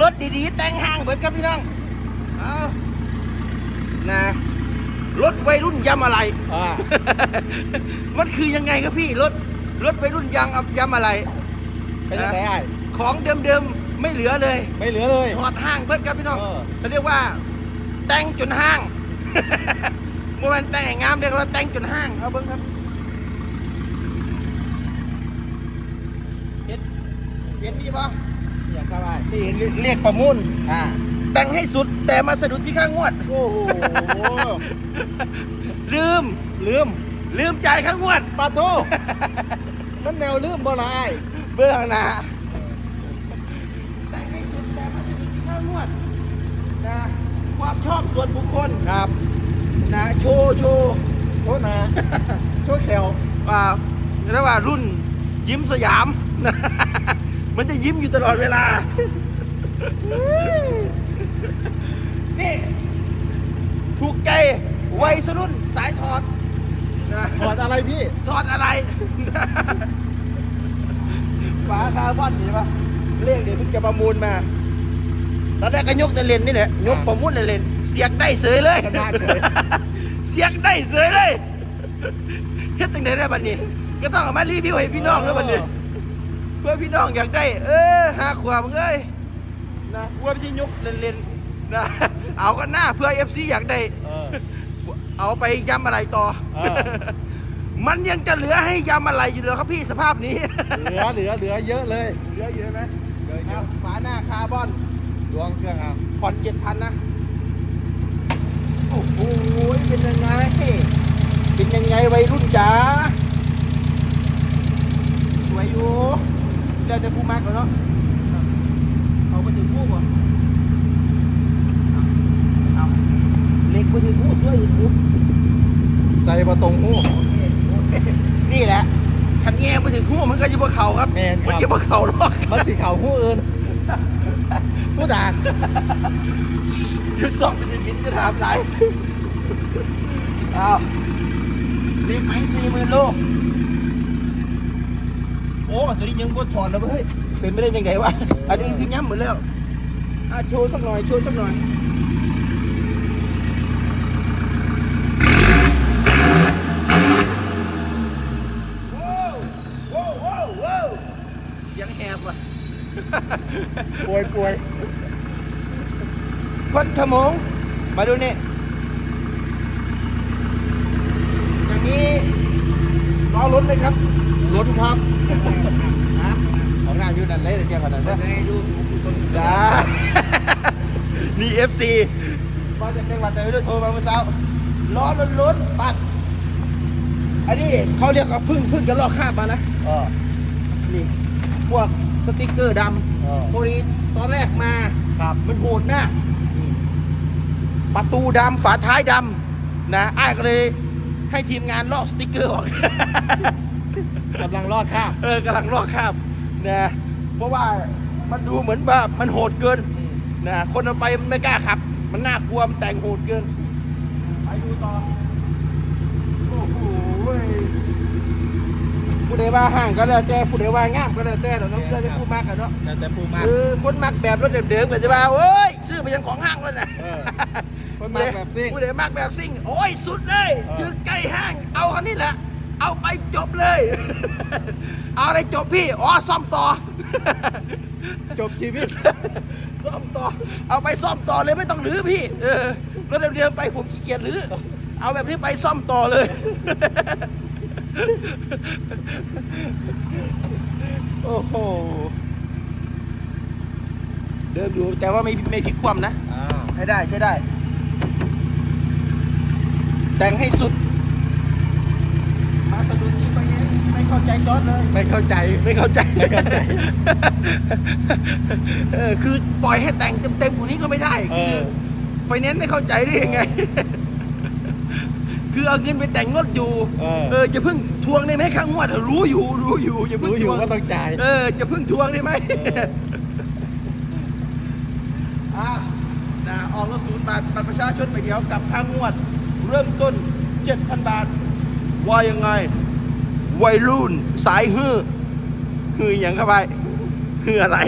รถดีๆ แต่งห้างเบิดครับพี่น้องเอานะรถวัยรุ่นยำอะไร อ่ามันคือยังไงครับพี่ รถรถวัยรุ่นยังยำอะไร เป็นยังไงไอ้ของเดิมๆไม่เหลือเลยไม่เหลือเลย ถอดห้างเบิดครับพี่น้องเออ เขาเรียกว่า แต่งจนห้างเมื่อวันแต่งให้งามเรียกว่าแต่งจนห้างเอาเบิ้งครับ เห็นเห็นมีปะ อย่างครับไอ้นี่เรียกเรียกประมูลอ่าแต่งให้สุดแต่มาสะดุดที่ข้างงวด โอ้โหลืมลืมลืมจ่ายข้างงวดปาโทมันแนวลืมบ่ละไอ้เบื้องหน้าแต่งให้สุดแต่มาสะดุดที่ข้างงวดนะความชอบส่วนบุคคลครับนะโชว์โชว์โทษนะโทษแขวอ่าเรียกว่ารุ่นยิ้มสยาม มันจะยิ้มอยู่ตลอดเวลา นี่ ถูกใจวัยรุ่นสายถอดนะถอดอะไรพี่ ถอดอะไร ฝาคาร์บอนเห็นปะเลขเดี๋ยวเพิ่งจะประมูลมา ตอนแรกก็ยกแต่เลนนี่แหละ ยกประมูลแต่เลนเสียกได้เสยเลย ชนะเฉย เสียกได้เสยเลย เฮ็ดตั้งไหนได้บัดนี้ ก็ต้องเอามารีวิวให้พี่น้องแล้วบัดนี้ เพื่อพี่น้องอยากได้ เออหาขวามงเอ้ยนะกลัวพี่ยกเล่นๆนะเอาก็หน้าเพื่อ FC อยากได้เออ เอาไปยำอะไรต่อ เออ มันยังจะเหลือให้ยำอะไรอยู่เลยครับพี่สภาพนี้ เหลือเหลือเหลือเยอะเลยเหลือเยอะไหมเยอะเยเอาอะฝาหน้าคาร์บอนดวงเครื่องเอาผ่อนเจ็ดพันนะ โอ้โหเป็นยังไง เป็นยังไงวัยรุ่นจ๋าสวยอยู่ แล้วจะพูดมากกว่าเนาะเอาไปถึงผู้ก่อนเอาเล็กไปถึงผู้สวยอีกปุ๊บใส่ประตรงหูโอเคโอเคนี่แหละขันแง่ไปถึงผู้มันก็จะบนเขาครับแม่นครับมันจะบนเขาหรอกมันสีขาวหูอื่นผู้ด่านยุดสองเป็นมิตรจะถามไรเอาเรียกไหมสี่หมื่นโลโอ้ตัวนี้ยังบดถอดแล้วเฮ้ยเป็นไม่ได้ยังไงวะอันนี้คือย้ำหมดแล้วอะโชว์สักหน่อยโชว์สักหน่อยว้าวว้าวว้าวว้าวเสียงแหบว่ะป่วยป่วยคนขโมงมาดูนี่อย่างนี้ล้อล้นไหมครับ ล้นครับฮะของหน้าอยู่นั่นเลยแต่แกพนันเด้อจ้านี่ FC มาจากจังหวัดแต่ไม่รู้โทรมาเมื่อเช้าล้อล้นล้นปัด อันนี้เขาเรียกว่าพึ่งพึ่งจะลอกคราบมานะเออนี่พวกสติกเกอร์ดเออำพวกนี้ตอนแรกมาครับมันโหดมากประตูดำฝาท้ายดำนะอ้ายก็เลยให้ทีมงานลอกสติกเกอร์ออก กำลังรอดข้ามเออกำลังลอกคราบนะเพราะว่ามันดูเหมือนว่ามันโหดเกินนะคนเอาไปมันไม่กล้าขับ มันน่ากลัวมันแต่งโหดเกินไปดูต่อโอ้โหผู้ใดว่าห่างก็แล้วแต่ผู้ใดว่างามก็แล้วแต่เนาะเราจะพูดมากกันเนาะแต่แต่ปูมาเออคนมักแบบรถเดิมๆก็จะว่าโอ้ยซื้อไปยังของห้างแล้วนะเออคนมักแบบซิ่งผู้ใดมักแบบซิ่งโอ้ยสุดเลยเออคือใกล้ห้างเอาคันนี้แหละ เอาไปจบเลย เอาอะไรจบพี่ อ๋อซ่อมต่อ จบชีวิต ซ่อมต่อ เอาไปซ่อมต่อเลยไม่ต้องรื้อพี่ เออรถเดิมๆไปผมขี้เกียจรื้อ เอาแบบนี้ไปซ่อมต่อเลย โอ้โห เดิมอยู่แต่ว่าไม่ไม่พลิกคว่ำนะอ่าใช้ได้ใช้ได้ แต่งให้สุด มาสะดุดที่ไปเนี้ยไม่เข้าใจจอร์ดเลย ไม่เข้าใจไม่เข้าใจไม่เข้าใจเออคือปล่อยให้แต่งเต็มๆกว่านี้ก็ไม่ได้เอคืออ ไฟแนนซ์ไม่เข้าใจได้ยังไง คือเอาเงินไปแต่งรถอยู่ เออ เออจะเพิ่งทวงได้ไหมข้างงวดรู้อยู่ รู้อยู่อย่าเพิ่งรู้อยู่ทวงว่าต้องจ่าย เออ จะเพิ่งทวงได้ไหมเออ อะนะออกรถศูนย์บาทบัตรประชาชนไปเดียวกับค่างวด เริ่มต้น 7,000 บาท ว่ายังไง วัยรุ่น สายฮือฮืออย่างเข้าไปฮืออะไร